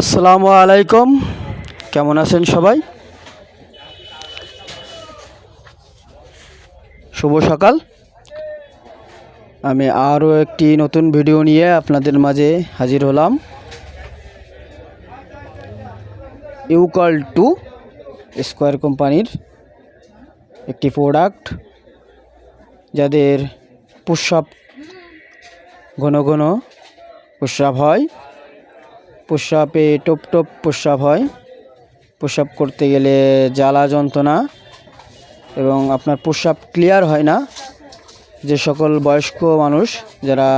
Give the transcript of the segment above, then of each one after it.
আসসালামু আলাইকুম। কেমন আছেন সবাই? শুভ সকাল। আমি আরও একটি নতুন ভিডিও নিয়ে আপনাদের মাঝে হাজির হলাম। ইউকাল টু স্কোয়ার কোম্পানির একটি প্রোডাক্ট, যাদের প্রস্রাব ঘন ঘন প্রস্রাব হয়। প্রস্রাবে টপ টপ প্রস্রাব হয়। প্রস্রাব করতে গেলে জ্বালা যন্ত্রণা এবং আপনার প্রস্রাব ক্লিয়ার হয় না। যে সকল বয়স্ক মানুষ যারা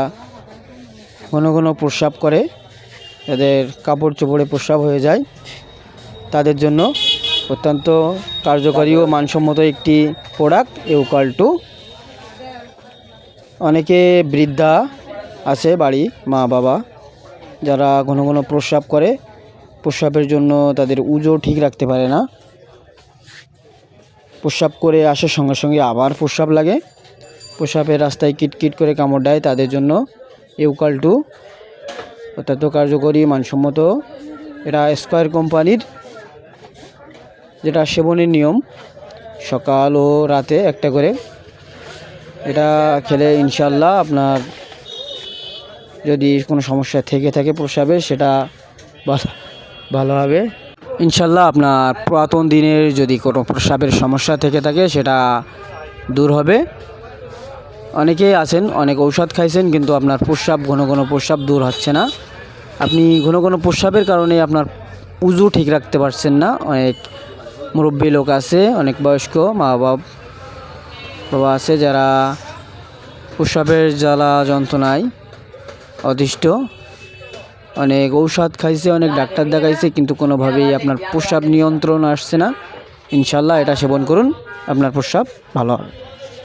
ঘন ঘন প্রস্রাব করে যাদের কাপড় চোপড়ে প্রস্রাব হয়ে যায়, তাদের জন্য অত্যন্ত কার্যকরী ও মানসম্মত একটি প্রোডাক্ট ইউকাল টু। অনেকে বৃদ্ধা আছে বাড়ি মা বাবা যারা ঘন ঘন প্রস্রাব করে, প্রস্রাবের জন্য তাদের উজো ঠিক রাখতে পারে না। প্রস্রাব করে আসার সঙ্গে সঙ্গে আবার প্রস্রাব লাগে। প্রস্রাবের রাস্তায় কিটকিট করে কামড় দেয় তাদের জন্য ইউকাল টু। অত্যন্ত কার্যকরী, মানসম্মত। এটা স্কোয়ার কোম্পানির যেটা সেবনের নিয়ম। সকাল ও রাতে একটা করে। এটা খেলে ইনশাল্লাহ আপনার যদি কোনো সমস্যা থেকে থাকে প্রস্রাবের সেটা ভালো ভালো হবে। ইনশাল্লাহ আপনার পুরাতন দিনের যদি কোনো প্রস্রাবের সমস্যা থেকে থাকে, সেটা দূর হবে। অনেকেই আছেন, অনেক ঔষধ খাইছেন, কিন্তু আপনার প্রস্রাব ঘন ঘন প্রস্রাব দূর হচ্ছে না। আপনি ঘন ঘন প্রস্রাবের কারণে আপনার উজু ঠিক রাখতে পারছেন না। অনেক মুরব্বী লোক আছে, অনেক বয়স্ক মা বাবা বাবা আছে যারা প্রস্রাবের জ্বালা, যন্ত্রণায় অতিষ্ঠ অনেক ঔষধ খাইছে, অনেক ডাক্তার দেখাইছে, কিন্তু কোনোভাবেই আপনার প্রস্রাব নিয়ন্ত্রণ আসছে না। ইনশাল্লাহ এটা সেবন করুন, আপনার প্রস্রাব ভালো হবে।